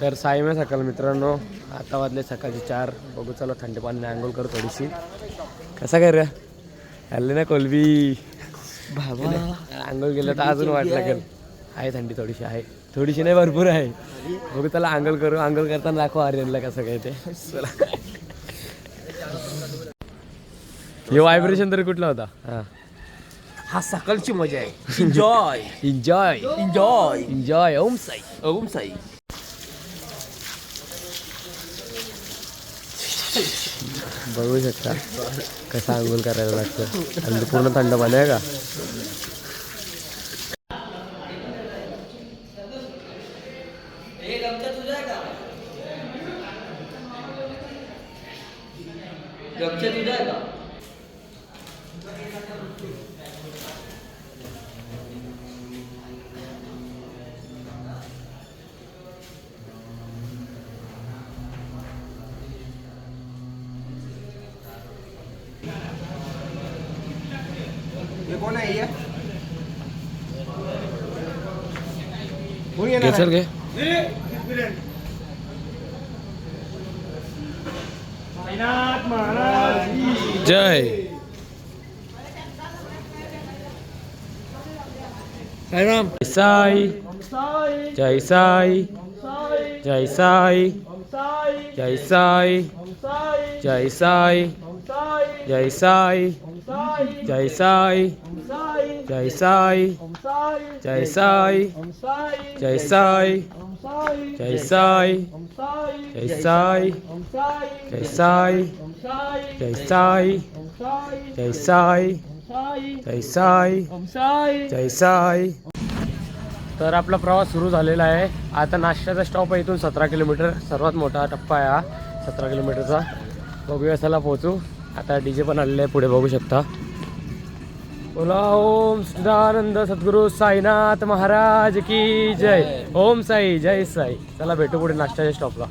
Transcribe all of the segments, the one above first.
तर साईमे सकाळ मित्रांनो आता वाजले सकाळचे चार. बघू चला थंड पाण्याने आंघोळ करू थोडीशी. कसा काय रे? हल्ले ना कोलबी. आंघोळ गेलं तर अजून वाट लागेल. आहे थंडी थोडीशी आहे. थोडीशी नाही भरपूर आहे. बघू त्याला आंघोळ करू. आंघोळ करताना दाखव आर्यनला कसं काय ते. चला. हे व्हायब्रेशन तरी कुठला होता? हा. हा सकाळची मजा आहे. एन्जॉय एन्जॉय एन्जॉय एन्जॉय ओम साई. ओम साई. बघू शकता कसा आंघोळ करायला लागतं आणि पूर्ण थंड पाणी आहे का गमच्या तुझ्या आहे का हे कोण आहे हे? कोण येणार घे चल आहे? घे जय साईराम साई जय साई जय साई जय साई जय साई जय साई जय साई जय साई जय साई जय साई जय साई। जय साई। जय साई। जय साई। जय साई। जय साई। जय साई। तर आपला प्रवास सुरू झालेला आहे. आता नाश्त्याचा स्टॉप आहे इथून सतरा किलोमीटर. सर्वात मोठा टप्पा आहे हा सतरा किलोमीटरचा. बघूया चला पोहोचू. आता डी जे पण आलेले आहे पुढे बघू शकता. बोला ओम सदानंद सद्गुरू साईनाथ महाराज की जय. ओम साई जय साई. चला भेटू पुढे नाश्त्याच्या स्टॉपला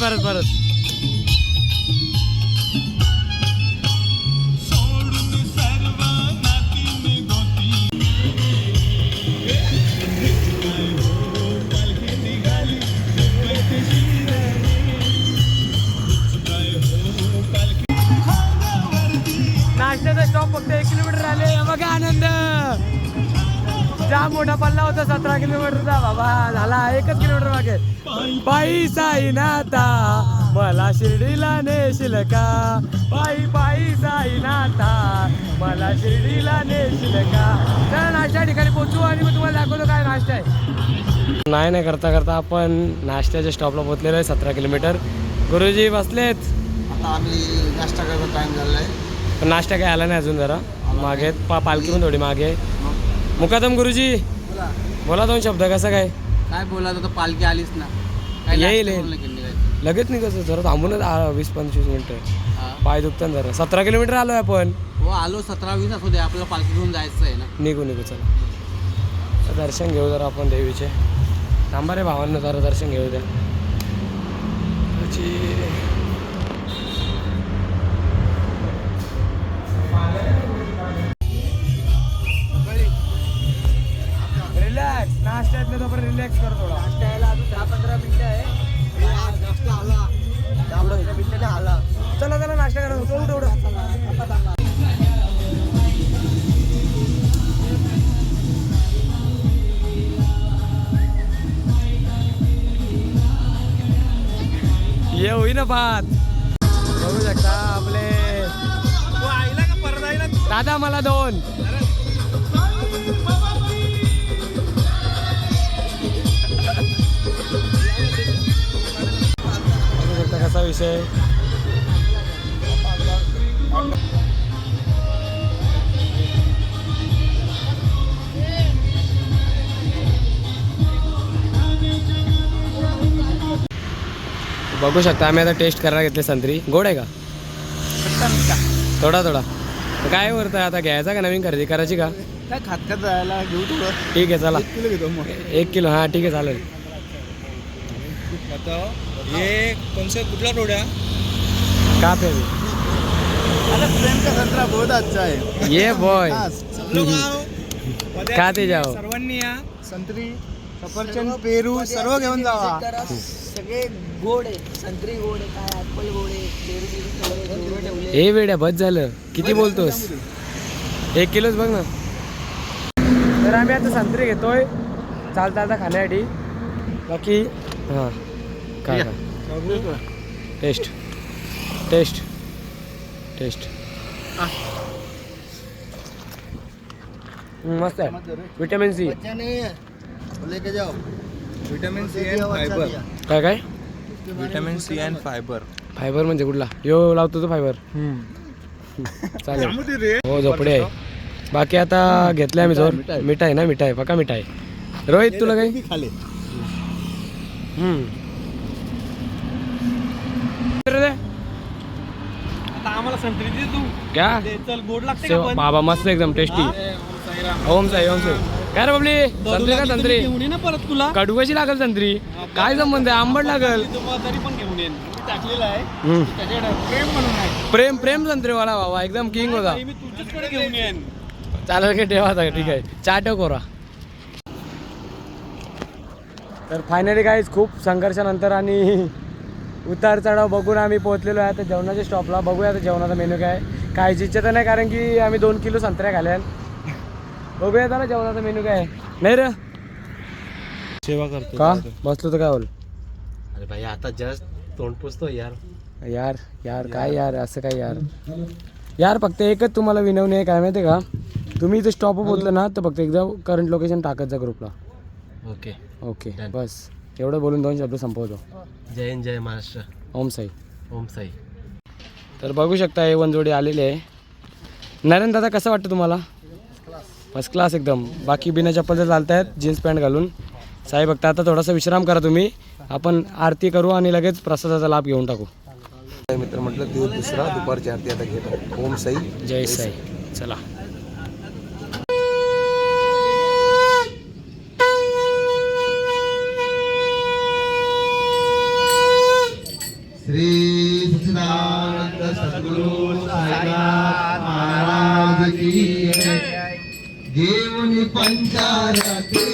हो पालखी नाश्त्याचा स्टॉप फक्त एक किलोमीटर आले. बघा आनंद. जाम मोठा पल्ला होता सतरा किलोमीटरचा बाबा झाला एकच किलोमीटर मागे. पायी साई नाथा मला शिर्डीला नेशील का? पायी पायी साई नाथा मला शिर्डीला नेशील का? चला नाश्ता ठिकाणी पोचू आणि मग तुम्हाला दाखवतो काय नाश्ता आहे. नाही नाही करता करता आपण नाश्त्याच्या स्टॉपला पोहोचलेलो आहे सतरा किलोमीटर. गुरुजी बसलेत. आता आम्ही नाश्ता करायचा टाइम झाला आहे पण नाश्ता काय आला नाही अजून जरा. मागे. पा पालखी पण थोडी मागे. मुकादम गुरुजी. बोला. दोन शब्द कसं काय? काय बोला तर पालखी आलीच ना. येईल, येईल. लगेच निघायचं जरा थांबूनच आ, वीस पंचवीस मिनटं. पाय दुखतात जरा. सतरा किलोमीटर आलोय आपण. हो आलो सतरा वीस असू दे. आपल्याला पालखी घेऊन जायचं आहे ना. निघू निघू चला. तर दर्शन घेऊ जरा आपण देवीचे. थांबा रे भावांना जरा दर्शन घेऊ द्या. त्याची- रिलॅक्स नाश्त्यात नाही तोपर्यंत रिलॅक्स कर थोडा. दहा पंधरा मिनिटं आहे. नाश्ता आला. दहा पंधरा मिनिटाने आला चला चला नाश्ता करा. उठो उठो उठो ये होई ना बात. बघू शकता आपले दादा मला दोन. बघू शकता आम्ही आता टेस्ट करायला घेतले संत्री. गोड आहे का? थोडा थोडा. काय वरतं आता घ्यायचा का नवीन खरेदी करायची का? काय खात खात जायला घेऊ थोडं. ठीक आहे चला. एक किलो हां ठीक आहे चालेल. हे कोणसा कुठला रोड आहे? का पे अभी? अरे प्रेम का संत्रा बहुत अच्छा है। ये बॉय का ते जाओ? सर्वांनी या। संत्री सफरचंद पेरू सर्व घेऊन जावा. सगळे गोड आहे. संत्री गोड आहे काय ऍपल गोड आहे पेरू बिरू सगळे गोड ठेवले हे वेड्या बस झालं. किती बोलतोस? एक किलोच बघ ना. तर आम्ही आता संत्री घेतोय. चालता चालता खाण्यासाठी. बाकी हां. काय काय? टेस्ट. टेस्ट. टेस्ट. मस्त आहे. विटॅमिन सी लेके जाओ. विटामिन सी अँड फायबर काय काय? Vitamin C and fibre fibre म्हणजे कुठला? यो लावतो तो फायबर चालेल. हो झोपडे आहे. बाकी आता घेतले आम्ही जोर. मिठाई ना मिठाई. पका मिठाई. रोहित तुला काही? खाले? हम्म. आम्हाला संत्री दे तू. क्या? चल गोड लागते सेव- बाबा मस्त एकदम टेस्टी ओम साई ओम साई. काय रे बबली? संत्री का संत्री? घेऊन ये ना परत तुला. कडू कशी लागल संत्री. काय संबंध आहे? आंबट लागल. तरी पण घेऊन येईन. मी टाकलेला आहे. हम्म. त्याच्याकडे प्रेम म्हणून आहे. प्रेम प्रेम संत्रीवाला बाबा. एकदम किंग होता. मी तुझ्याचकडे घेऊन येईन. चालेल की ठेवा आता, ठीक आहे. चाटो कोरा. तर फायनली काहीच खूप संघर्षानंतर आणि उतार चढाव बघून आम्ही पोहोचलेलो आहे. आता जेवणाच्या स्टॉपला बघूया आता जेवणाचा मेनू काय काहीची इच्छा तर नाही कारण की आम्ही दोन किलो संत्र्या घाल्या बघूया ना जेवणाचा मेनू काय आहे. नाही रे. सेवा करतो का? बसलो तर काय बोल? अरे भाई आता जस्ट तोंड पुसतो यार. यार यार काय यार. असं काय यार? यार फक्त एकच तुम्हाला विनवणी आहे काय माहिती का? तुम्ही इथे स्टॉप पोहोचलं ना तर फक्त एकदा करंट लोकेशन टाकत जा ग्रुपला ओके ओके. बस. एवढं बोलून दोन शब्द संपवतो. जय हिंद जय महाराष्ट्र. ओम साई. ओम साई. तर बघू शकता हे वनजोडी आलेले आहे. नरेंद्र दादा कसं वाटतं तुम्हाला? फर्स्ट क्लास एकदम. बाकी बिना चप्पलचं चालतायत जीन्स पॅन्ट घालून. साई बघता आता थोडासा विश्राम करा तुम्ही. आपण आरती करू आणि लगेच प्रसादाचा लाभ घेऊन टाकू. मित्र म्हटलं दिवस दुसरा दुपारची आरती आता घेतो. ओम साई. जय साई. चला. श्री सच्चिदानंद सद्गुरु साईनाथ महाराज की जय घेऊन पंचारती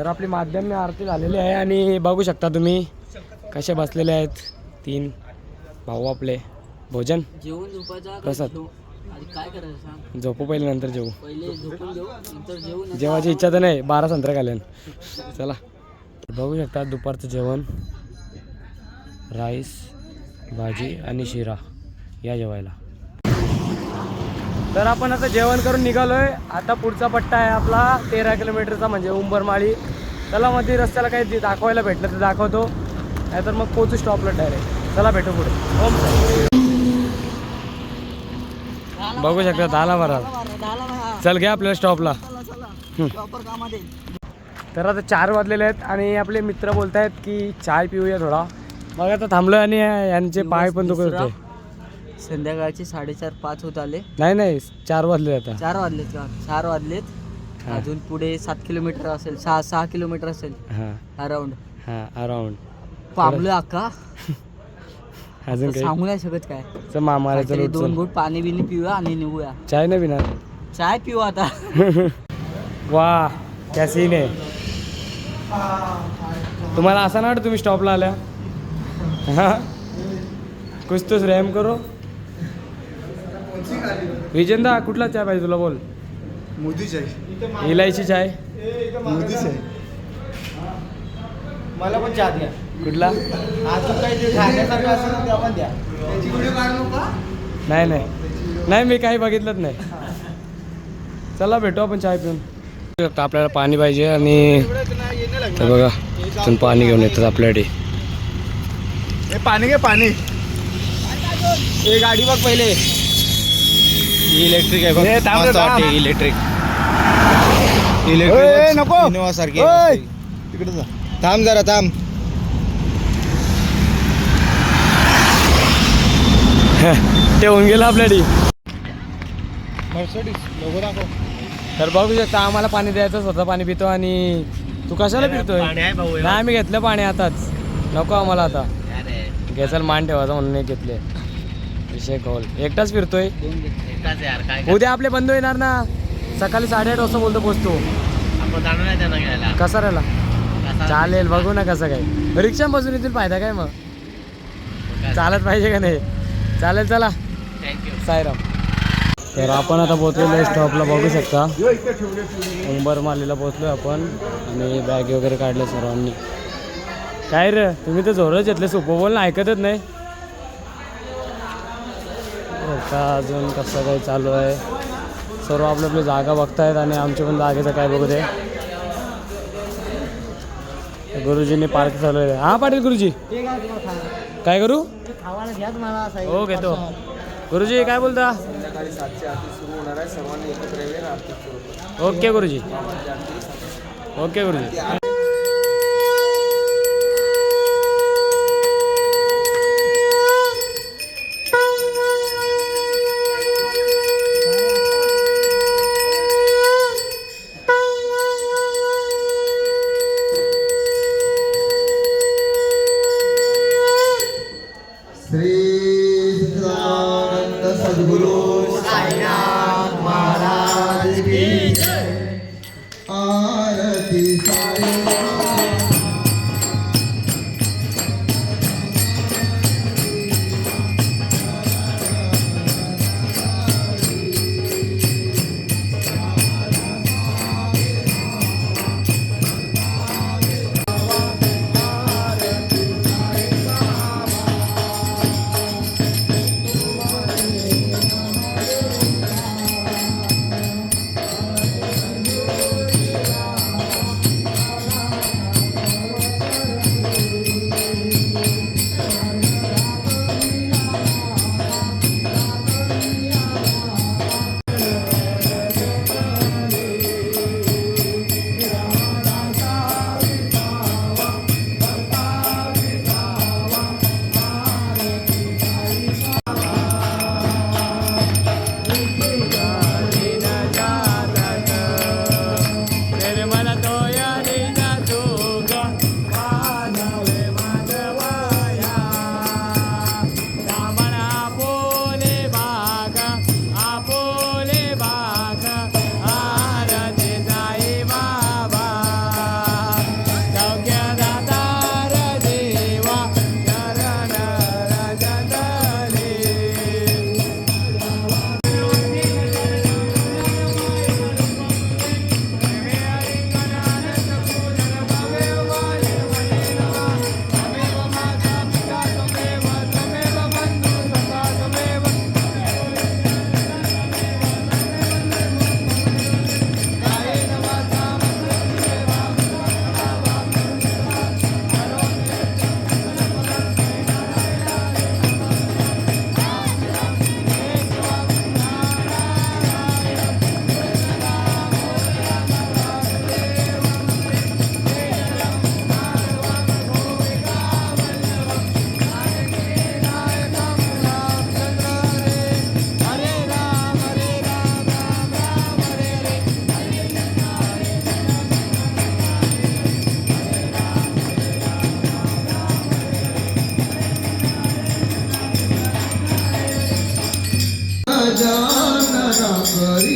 तर आपली माध्यमिक आरती झालेली आहे आणि बघू शकता तुम्ही कसे बसलेले आहेत तीन भाऊ आपले. भोजन? जेवण झोपायचा प्रसाद. काय करायचं झोपू पहिले नंतर जेवू. पहिले झोपून घेऊ नंतर जेवू जेवायची इच्छा तर नाही बारा संत्रा घालेन चला. बघू शकता दुपारचं जेवण. राईस भाजी आणि शिरा या जेवायला. तर आपण आता जेवण करून निघालोय. आता पुढचा पट्टा आहे आपला तेरा किलोमीटरचा म्हणजे उंबरमाळी. चला मध्ये रस्त्याला काही दाखवायला भेटलं तर दाखवतो. नाहीतर मग पोचू स्टॉपला डायरेक्ट चला भेटू पुढे. ओम. बघू शकता दहाला भरा चल घ्या आपल्याला स्टॉपला तर आता चार वाजलेले आहेत आणि आपले मित्र बोलत आहेत की चाय पिऊया थोडा. मग आता थांबलो आणि यांचे पाय पण दुखत. होते. संध्याकाळचे साडेचार पाच होत आले. नाही नाही चार वाजले आता. चार वाजलेत का चार वाजलेत. हा. अजून पुढे सात किलोमीटर असेल सहा सहा किलोमीटर असेल. हां. अराउंड हां अराउंड पामलं अक्का अजून काही? सांगू नाही शकत काय. चल मामाला काहीतरी दोन घोट पाणी बिनी पिऊया आणि निघूया. चाय नाही पिणार? चाय पिऊ आता. वा क्या सीन आहे. तुम्हाला असं ना वाटतं तुम्ही स्टॉपला आल्या? हां? कुछ तो रॅम करो. विजेंदा कुठला चाय पाहिजे तुला? बोल. मोदीच आहे इलायची चाय. मोदीच आहे मला पण चहा द्या. कुठला? अजून काही ते खाण्यासारखं असेल ना ते आपण द्या. त्याची व्हिडिओ काढू नका नाही नाही. नाही मी काही बघितलंच नाही. चला भेटू आपण चाय पिऊन. आपल्याला पाणी पाहिजे आणि ते बघा इथून पाणी घेऊन येतात आपल्याकडे पाणी घे पाणी. हे गाडी बघ पहिले. इलेक्ट्रिक आहे हे थांब रे, मस्त वाटते. इलेक्ट्रिक. ए, नको. इनोवा सारखी तिकडे जा. थांब जरा थांब. ठेवून गेलं आपल्याकडे मर्सडीज लोगो दाखव. तर बघू शकता आम्हाला पाणी द्यायचं स्वतः पाणी पितो आणि तू कशाला पितोय? नाही आम्ही घेतलं पाणी आताच. नको आम्हाला आता. घ्यायचं मान ठेवायचं म्हणून नाही घेतले. विषय कॉल एकटाच फिरतोय? उद्या आपले बंधू येणार ना. सकाळी साडेआठ वाजता बोलतो पोचतो. कसा राहिला? चालेल बघू ना कसं काय. रिक्षा बसून येतील फायदा काय मग? चालत पाहिजे का नाही? चालेल चला. साईराम. तर आपण आता पोहोचलेलो स्टॉपला बघू शकता. उंबरमालीला पोहोचलो आपण आणि बॅग वगैरे काढले सर्वांनी. काय रे तुम्ही तर जोरच घेतले सोपं बोल ना ऐकतच नाही. का अजून कसं काही चालू आहे? सर्व आपली आपली जागा बघतायत आणि आमच्या पण जागेचं काय बघू दे. गुरुजींनी पार्क चालू आहे. हां पाटील गुरुजी. काय करू? हो घेतो गुरुजी काय बोलता? ओके गुरुजी. ओके गुरुजी.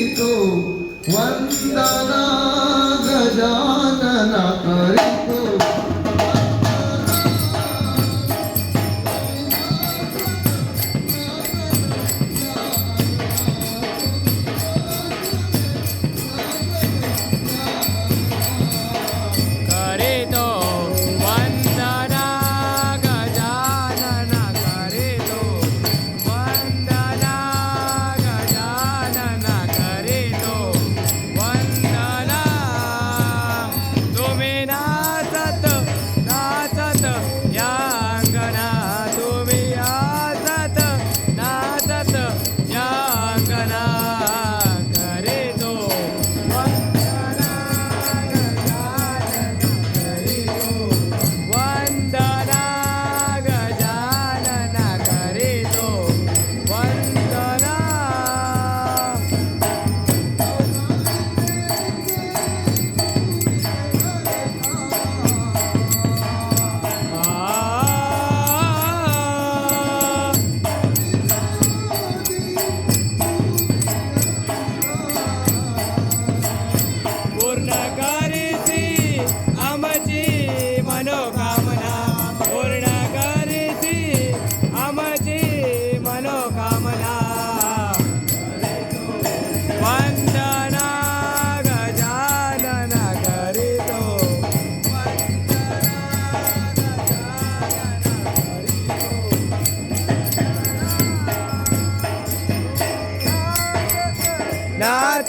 करीतो वंदना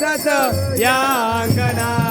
नाचत या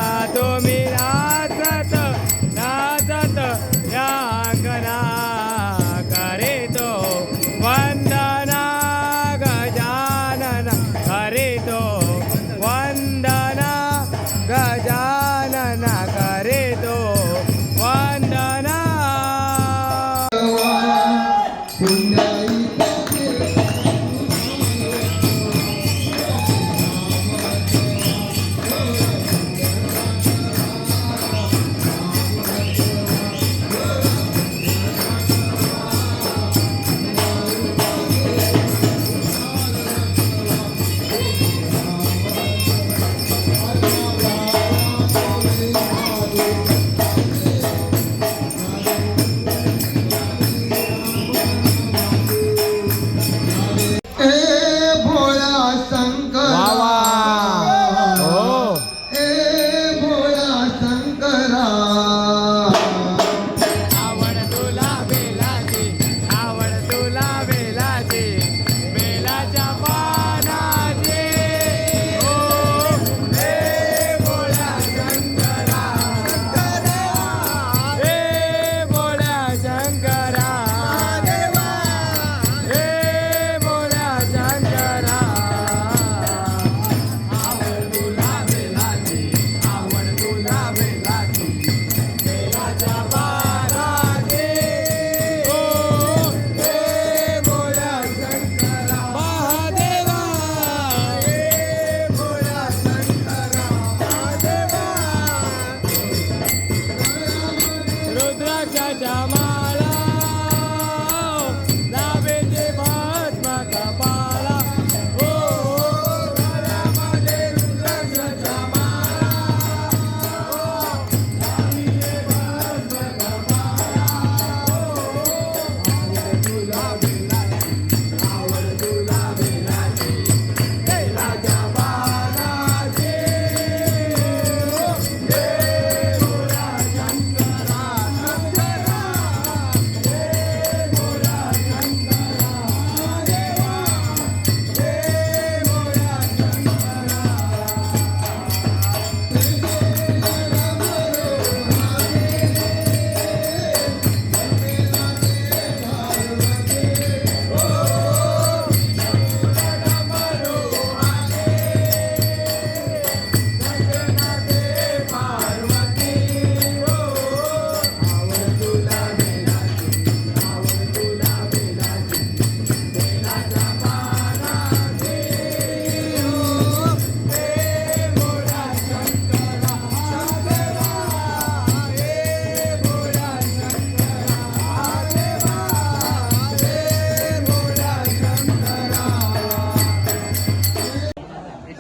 Jajama.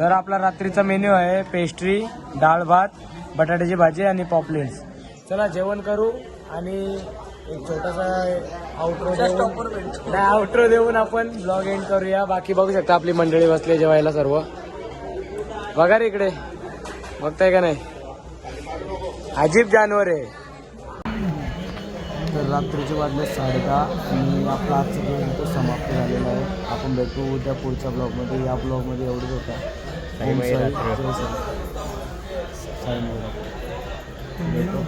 तर आपला रात्रीचा मेन्यू आहे पेस्ट्री डाळ भात बटाट्याची भाजी आणि पॉपलेट्स. चला जेवण करू आणि एक छोटासा आउट्रो देऊन नाही आउट्रो देऊन आपण ब्लॉग एंड करूया. बाकी बघू शकता आपली मंडळी बसली जेवायला सर्व. बघा रे इकडे. बघताय का नाही? अजीब जानवर आहे. तर रात्रीचे वाजले साडेदहा आणि आपला आजचा दिवस इथं समाप्त झालेला आहे. आपण भेटू उद्या पुढच्या ब्लॉगमध्ये या ब्लॉगमध्ये एवढंच होता. ओम साई, जय साई. साई मोरा. भेटू